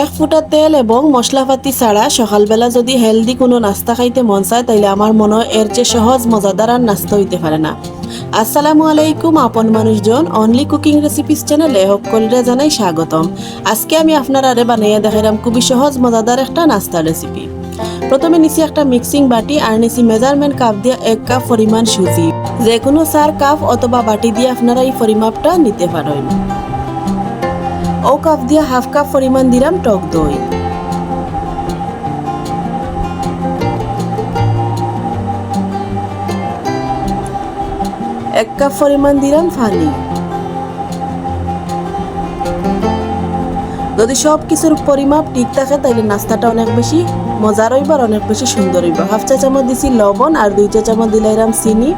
এক ফুটা তেল এবং মশলাপাতি ছাড়া সকালবেলা যদি হেলদি কোনো নাস্তা খাইতে মন চায়, তাইলে আমার মনে হয় এর চেয়ে সহজ, মজাদার আর নাস্তা হইতে পারে না। আসসালামু আলাইকুম, আপন মানুষজন। অনলি কুকিং রেসিপিস চ্যানেলে সকলরে জানাই স্বাগতম। আজকে আমি আপনারা বানাইয়া দেখাইলাম খুবই সহজ, মজাদার একটা নাস্তার রেসিপি প্রথমে নিছি একটা মিক্সিং বাটি আর নিছি মেজারমেন্ট কাপ দিয়ে এক কাপ পরিমাণ সুজি। যে কোনো চার কাপ অথবা বাটি দিয়ে আপনারা এই পরিমাপটা নিতে পারেন। ও কাপ দিয়ে হাফ কাপ পরিমাণ দিলাম টক দই। এক কাপ পরিমাণ দিলাম পানি যদি সব কিছুর পরিমাপ ঠিক থাকে তাহলে নাস্তাটা অনেক বেশি মজার হইব আর অনেক বেশি সুন্দর হইব হাফ চা চামচ দিছি লবণ আর দুই চা চামচ দিলাইরাম চিনি।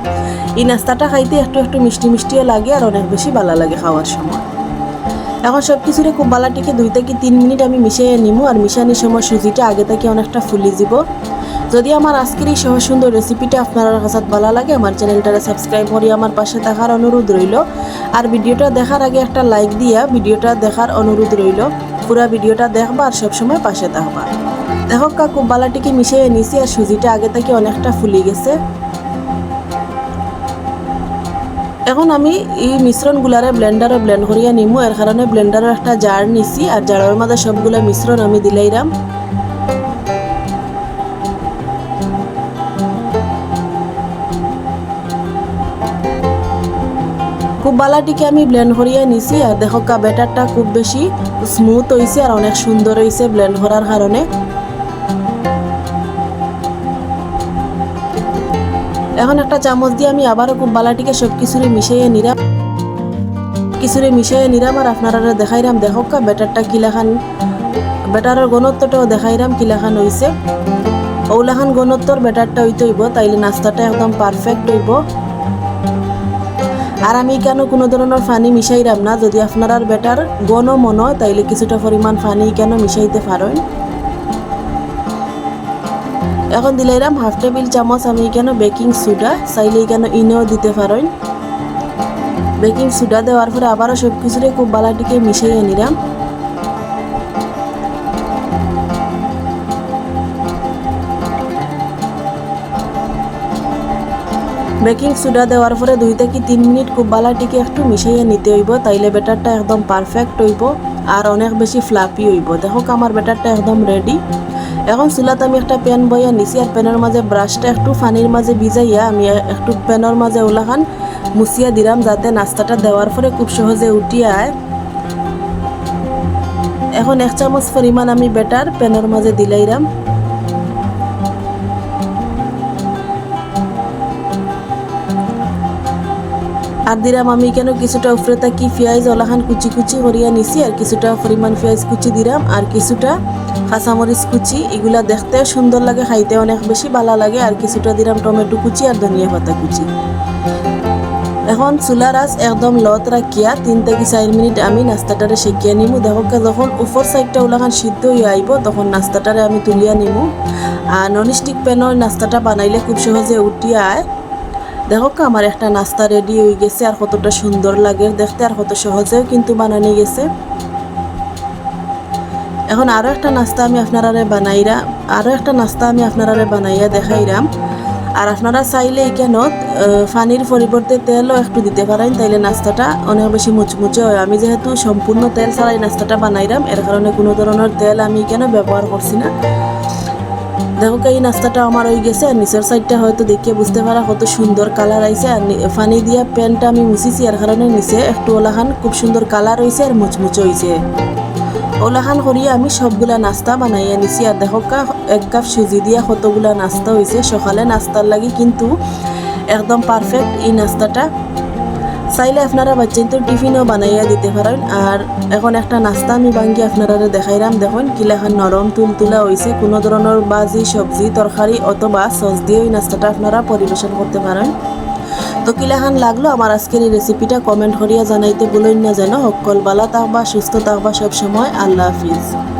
এই নাস্তাটা খাইতে একটু একটু মিষ্টি মিষ্টিও লাগে আর অনেক বেশি ভালো লাগে খাওয়ার সময়। এখন সব কিছুরে খুব বালাটিকে দুই থেকে তিন মিনিট আমি মিশিয়ে নিমু আর মিশানোর সময় সুজিটা আগে থেকে অনেকটা ফুলি দিব। যদি আমার আজকের এই সহজ সুন্দর রেসিপিটা আপনার কাছে ভালো লাগে, আমার চ্যানেলটারে সাবস্ক্রাইব করি, আমার পাশে থাকার অনুরোধ রইল। আর ভিডিওটা দেখার আগে একটা লাইক দিয়া ভিডিওটা দেখার অনুরোধ রইল। পুরা ভিডিওটা দেখবা আর সবসময় পাশে থাকবা। দেখো কাকু বালাটিকে মিশিয়ে নিছি আর সুজিটা আগে থেকে অনেকটা ফুলি গেছে। এখন আমি এই মিশ্রণগুলারে ব্লেন্ডারে ব্লেন্ড করিয়া নিমু। এর কারণে ব্লেন্ডারের একটা জার নিছি আর জারের মধ্যে সবগুলো মিশ্রণ আমি দিলাইরাম খুব বালাটিকে আমি ব্লেন্ড করিয়া নিছি আর দেখো কা ব্যাটারটা খুব বেশি স্মুথ হয়েছে আর অনেক সুন্দর হয়েছে ব্লেন্ড করার কারণে। এখন একটা চামচ দিয়ে আমি আবারও খুব বালাটিকে সব কিছুরে মিশাইয়ে নিরাম কিছুরে মিশাইয়ে নিরাম আর আপনারা দেখাইরাম, দেখো কা ব্যাটারটা কিলাখান ব্যাটারের ঘনত্বটাও দেখাইরাম কিলাখান হইছে। ওলাখান ঘনত্বর ব্যাটারটা হইতে হইব তাইলে নাস্তাটা একদম পারফেক্ট হইব। আর আমি কেন কোনো ধরনের পানি মিশাইরাম না, যদি আপনার বেটার গণ মন তাইলে কিছুটা পরিমাণ পানি কেন মিশাইতে পারেন। এখন দিলাইরাম হাফ টেবিল চামচ আমি কেন বেকিং সোডা চাইলে কেন ইনেও দিতে পারেন। বেকিং সোডা দেওয়ার পরে আবারও সব কিছুরে খুব বালাটিকে মিশিয়ে নিলাম। বেকিং সোডা দেওয়ার পরে দুই থেকে তিন মিনিট খুব বালাটিকে একটু মিশিয়ে নিতে হইব, তাইলে ব্যাটারটা একদম পারফেক্ট হইব আর অনেক বেশি ফ্লাপি হইব। দেখো, আমার ব্যাটারটা একদম রেডি এখন চুলাত আমি একটা প্যান বইয়া নিছি আর প্যানের মাঝে ব্রাশটা একটু পানির মাঝে ভিজাইয়া আমি একটু প্যানের মাঝে ওলাখান মুছিয়া দিলাম যাতে নাস্তাটা দেওয়ার পরে খুব সহজে উঠিয়ে আয় এখন এক চামচ পরিমাণ আমি ব্যাটার প্যানের মাঝে দিলাইরাম আর দিলাম আমি কেন কিছুটা উপরে থাকি পেঁয়াজ ওলাখান কুচি কুচি করিয়া নিছি আর কিছুটা পরিমাণ পেঁয়াজ কুচি দিলাম আর কিছুটা কাঁচামরিচ কুচি, এগুলা দেখতে সুন্দর লাগে, খাইতে অনেক বেশি ভালো লাগে, আর কিছুটা দিলাম টমেটো কুচি আর ধনিয়া পাতা কুচি। এখন চুলার আঁচ একদম লত রাখিয়া তিন থেকে চার মিনিট আমি নাস্তাটারে শেকিয়া নিমু। দেখো যখন উপর সাইডটা ওলাখান সিদ্ধ হয়ে আইব তখন নাস্তাটারে আমি তুলিয়া নিমু। আর ননস্টিক প্যানের নাস্তাটা বানাইলে খুব সহজে উঠিয়ে আয় দেখো আমার একটা নাস্তা রেডি হয়ে গেছে আর কতটা সুন্দর লাগে দেখতে আর কত সহজেও কিন্তু বানানি গেছে। এখন আরও একটা নাস্তা আমি আপনারা বানাইরা আরও একটা নাস্তা আমি আপনারা বানাইয়া দেখাইরাম। আর আপনারা চাইলে কেন পানির পরিবর্তে তেলও একটু দিতে পারেন, তাইলে নাস্তাটা অনেক বেশি মুচমুচে হয়। আমি যেহেতু সম্পূর্ণ তেল ছাড়াই নাস্তাটা বানাইরাম, এর কারণে কোনো ধরনের তেল আমি কেন ব্যবহার করছি না। দেখো এই নাস্তাটা আমার হয়ে গেছে, আর নিচের সাইডটা হয়তো দেখিয়ে বুঝতে পারা কত সুন্দর কালার আইছে। আর পানি দিয়া প্যানটা আমি মুছিছি আর কারণে নিচে একটু ওলাখান খুব সুন্দর কালার হয়েছে আর মুচমুচে হয়েছে ওলাখান করিয়া আমি সবগুলা নাস্তা বানাইয়া নিছি আর দেখো এক কাপ সুজি দিয়া কতগুলা নাস্তা হয়েছে সকালে নাস্তার লাগি কিন্তু একদম পারফেক্ট এই নাস্তাটা। চাইলে আপনারা বাচ্চাদের টিফিনও বানাইয়া দিতে পারেন। আর এখন একটা নাস্তা আমি ভাঙ্গি আপনারা দেখাইলাম দেখুন, কিলাখান নরম তুলতুলা হয়েছে কোনো ধরনের বাজি, সবজি তরকারি অথবা সস দিয়ে ওই নাস্তাটা আপনারা পরিবেশন করতে পারেন। তো কিলাহান লাগল, আমার আজকের এই রেসিপিটা কমেন্ট করিয়া জানাইতে বলুন না যেন। সকল বালা তাহবা সুস্থ তাহবা সবসময়। আল্লাহ হাফিজ।